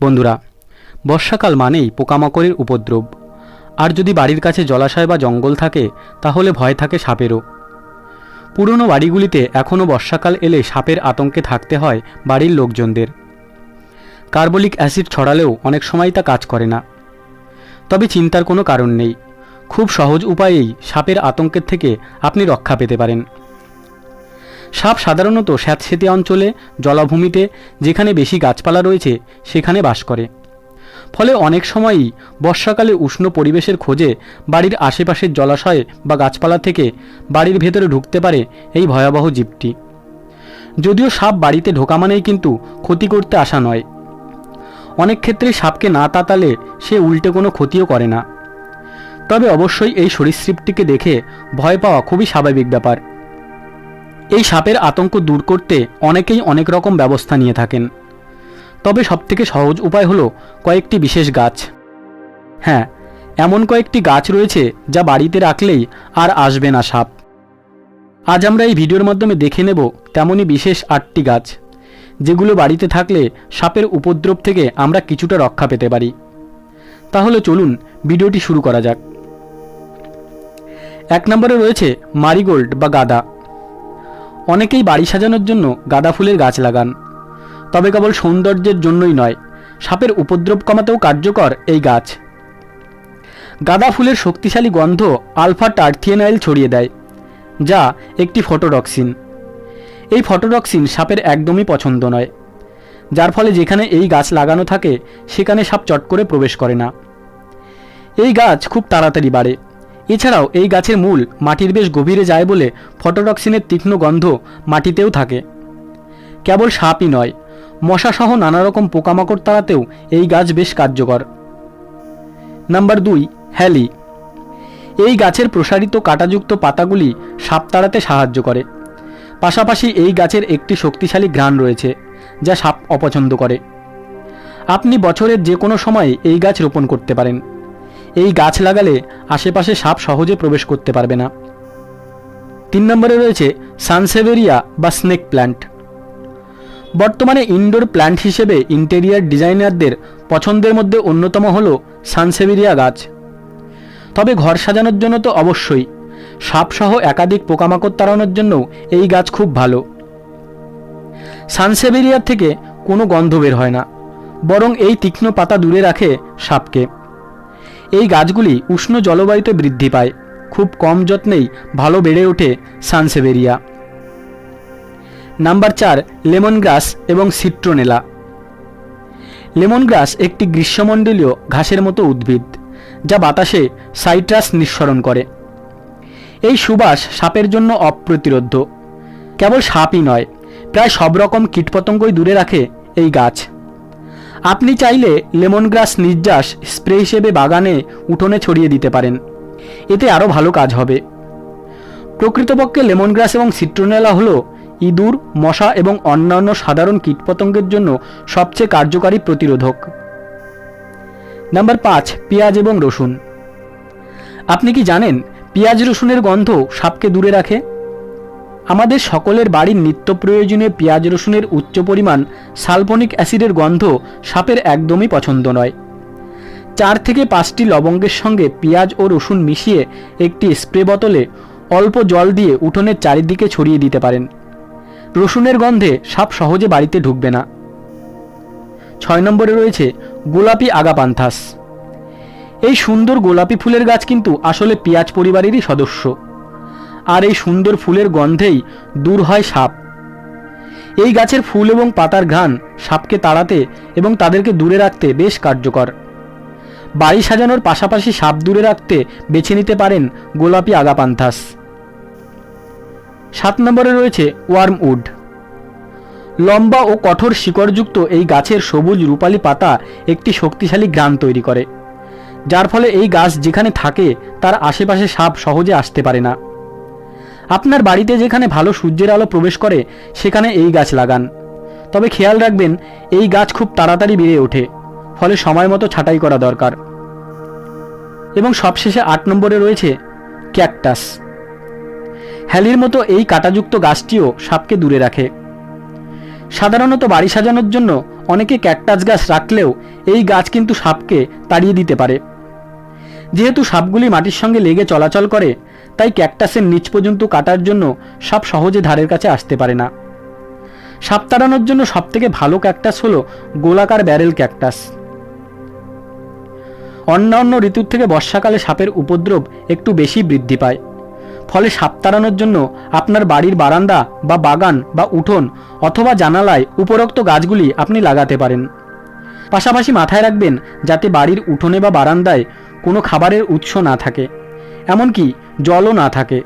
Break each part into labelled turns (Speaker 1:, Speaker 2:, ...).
Speaker 1: বন্ধুরা, বর্ষাকাল মানেই পোকামাকড়ের উপদ্রব। আর যদি বাড়ির কাছে জলাশয় বা জঙ্গল থাকে, তাহলে ভয় থাকে সাপেরও। পুরনো বাড়িগুলিতে এখনও বর্ষাকাল এলে সাপের আতঙ্কে থাকতে হয় বাড়ির লোকজনদের। কার্বলিক অ্যাসিড ছড়ালেও অনেক সময় তা কাজ করে না। তবে চিন্তার কোনো কারণ নেই। খুব সহজ উপায়েই সাপের আতঙ্কের থেকে আপনি রক্ষা পেতে পারেন। সাপ সাধারণত স্যাঁতসেঁতে অঞ্চলে, জলাভূমিতে, যেখানে বেশি গাছপালা রয়েছে, সেখানে বাস করে। ফলে অনেক সময়ই বর্ষাকালে উষ্ণ পরিবেশের খোঁজে বাড়ির আশেপাশের জলাশয়ে বা গাছপালা থেকে বাড়ির ভেতরে ঢুকতে পারে এই ভয়াবহ জীবটি। যদিও সাপ বাড়িতে ঢোকা মানেই কিন্তু ক্ষতি করতে আসা নয়। অনেক ক্ষেত্রে সাপকে না তাতালে সে উল্টে কোনো ক্ষতিও করে না। তবে অবশ্যই এই সরীসৃপটিকে দেখে ভয় পাওয়া খুবই স্বাভাবিক ব্যাপার। এই সাপের আতঙ্ক দূর করতে অনেকেই অনেক রকম ব্যবস্থা নিয়ে থাকেন। তবে সবথেকে সহজ উপায় হলো কয়েকটি বিশেষ গাছ। হ্যাঁ এমন কয়েকটি গাছ রয়েছে যা বাড়িতে রাখলেই আর আসবে না সাপ। আজ আমরা এই ভিডিওর মাধ্যমে দেখে নেব তেমনই বিশেষ আটটি গাছ, যেগুলো বাড়িতে থাকলে সাপের উপদ্রব থেকে আমরা কিছুটা রক্ষা পেতে পারি। তাহলে চলুন ভিডিওটি শুরু করা যাক। এক নম্বরে রয়েছে মারিগোল্ড বা গাদা। অনেকেই বাড়ি সাজানোর জন্য গাঁদা ফুলের গাছ লাগান। তবে কেবল সৌন্দর্যের জন্যই নয়, সাপের উপদ্রব কমাতেও কার্যকর এই গাছ। গাঁদা ফুলের শক্তিশালী গন্ধ আলফা টার্থিয়েনাইল ছড়িয়ে দেয়, যা একটি ফটোডক্সিন। এই ফটোডক্সিন সাপের একদমই পছন্দ নয়, যার ফলে যেখানে এই গাছ লাগানো থাকে, সেখানে সাপ চট করে প্রবেশ করে না। এই গাছ খুব তাড়াতাড়ি বাড়ে এছাড়াও এই গাছের মূল মাটির বেশ গভীরে যায় বলে ফটোটক্সিনের তীক্ষ্ণ গন্ধ মাটিতেও থাকে। কেবল সাপই নয়, মশাসহ নানা রকম পোকামাকড় তাড়াতেও এই গাছ বেশ কার্যকর। নাম্বার দুই, হ্যালি। এই গাছের প্রসারিত কাটাযুক্ত পাতাগুলি সাপ তাড়াতে সাহায্য করে। পাশাপাশি এই গাছের একটি শক্তিশালী ঘ্রাণ রয়েছে, যা সাপ অপছন্দ করে। আপনি বছরের যে কোনো সময়ে এই গাছ রোপণ করতে পারেন। এই গাছ লাগালে আশেপাশে সাপ সহজে প্রবেশ করতে পারবে না। তিন নম্বরে রয়েছে সানসেভেরিয়া বা স্নেক প্ল্যান্ট। বর্তমানে ইনডোর প্ল্যান্ট হিসেবে ইন্টেরিয়ার ডিজাইনারদের পছন্দের মধ্যে অন্যতম হল সানসেভেরিয়া গাছ। তবে ঘর সাজানোর জন্য তো অবশ্যই, সাপসহ একাধিক পোকামাকড় তাড়ানোর জন্যও এই গাছ খুব ভালো। সানসেভেরিয়ার থেকে কোনো গন্ধ বের হয় না, বরং এই তীক্ষ্ণ পাতা দূরে রাখে সাপকে। এই গাছগুলি উষ্ণ জলবায়ুতে বৃদ্ধি পায়। খুব কম যত্নেই ভালো বেড়ে ওঠে সানসেভেরিয়া। নাম্বার চার লেমন গ্রাস এবং সিট্রোনেলা। লেমন গ্রাস একটি গ্রীষ্মমণ্ডলীয় ঘাসের মতো উদ্ভিদ, যা বাতাসে সাইট্রাস নিঃসরণ করে। এই সুবাস সাপের জন্য অপ্রতিরোধ্য। কেবল সাপই নয়, প্রায় সব রকম কীটপতঙ্গই দূরে রাখে এই গাছ। আপনি চাইলে লেমন গ্রাস নির্যাস স্প্রে হিসেবে বাগানে উঠোনে ছড়িয়ে দিতে পারেন। এতে আরও ভালো কাজ হবে। প্রকৃতপক্ষে লেমন গ্রাস এবং সিট্রোনেলা হল ইঁদুর, মশা এবং অন্যান্য সাধারণ কীটপতঙ্গের জন্য সবচেয়ে কার্যকারী প্রতিরোধক। নাম্বার পাঁচ, পেঁয়াজ এবং রসুন। আপনি কি জানেন পেঁয়াজ রসুনের গন্ধ সাপকে দূরে রাখে? আমাদের সকলের বাড়ির নিত্য প্রয়োজনীয় পেঁয়াজ রসুনের উচ্চ পরিমাণ সালফোনিক অ্যাসিডের গন্ধ সাপের একদমই পছন্দ নয়। চার থেকে পাঁচটি লবঙ্গের সঙ্গে পেঁয়াজ ও রসুন মিশিয়ে একটি স্প্রে বোতলে অল্প জল দিয়ে উঠোনের চারিদিকে ছড়িয়ে দিতে পারেন। রসুনের গন্ধে সাপ সহজে বাড়িতে ঢুকবে না। ছয় নম্বরে রয়েছে গোলাপি আগাপান্থাস এই সুন্দর গোলাপি ফুলের গাছ কিন্তু আসলে পেঁয়াজ পরিবারেরই সদস্য। আর এই সুন্দর ফুলের গন্ধেই দূর হয় সাপ। এই গাছের ফুল এবং পাতার ঘ্রাণ সাপকে তাড়াতে এবং তাদেরকে দূরে রাখতে বেশ কার্যকর। বাড়ি সাজানোর পাশাপাশি সাপ দূরে রাখতে বেছে নিতে পারেন গোলাপি আগাপান্থাস সাত নম্বরে রয়েছে ওয়ার্মউড লম্বা ও কঠোর শিকড়যুক্ত এই গাছের সবুজ রূপালি পাতা একটি শক্তিশালী গ্রাম তৈরি করে, যার ফলে এই গাছ যেখানে থাকে তার আশেপাশে সাপ সহজে আসতে পারে না। আপনার বাড়িতে যেখানে ভালো সূর্যের আলো প্রবেশ করে, সেখানে এই গাছ লাগান। তবে খেয়াল রাখবেন, এই গাছ খুব তাড়াতাড়ি বেড়ে ওঠে, ফলে সময় মতো ছাঁটাই করা দরকার। এবং সবশেষে আট নম্বরে রয়েছে ক্যাকটাস। হ্যালির মতো এই কাটাযুক্ত গাছটিও সাপকে দূরে রাখে। সাধারণত বাড়ি সাজানোর জন্য অনেকে ক্যাকটাস গাছ রাখলেও এই গাছ কিন্তু সাপকে তাড়িয়ে দিতে পারে। যেহেতু সাপগুলি মাটির সঙ্গে লেগে চলাচল করে তাই ক্যাকটাসের নিচ পর্যন্ত কাটার জন্য সাপ সহজে ধারের কাছে আসতে পারে না। সাপ তাড়ানোর জন্য সবথেকে ভালো ক্যাকটাস হলো গোলাকার ব্যারেল ক্যাকটাস। অন্যান্য ঋতুর থেকে বর্ষাকালে সাপের উপদ্রব একটু বেশি বৃদ্ধি পায়। ফলে সাপ তাড়ানোর জন্য আপনার বাড়ির বারান্দা বা বাগান বা উঠোন অথবা জানালায় উপরোক্ত গাছগুলি আপনি লাগাতে পারেন। পাশাপাশি মাথায় রাখবেন যাতে বাড়ির উঠোনে বা বারান্দায় কোনো খাবারের উৎস না থাকে। এমনকি জলও না থাকে।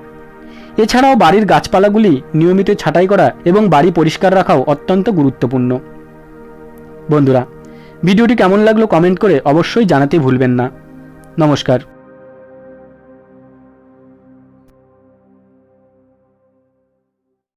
Speaker 1: এছাড়াও বাড়ির গাছপালাগুলি নিয়মিত ছাঁটাই করা এবং বাড়ি পরিষ্কার রাখাও অত্যন্ত গুরুত্বপূর্ণ। বন্ধুরা, ভিডিওটি কেমন লাগল কমেন্ট করে অবশ্যই জানাতে ভুলবেন না। নমস্কার।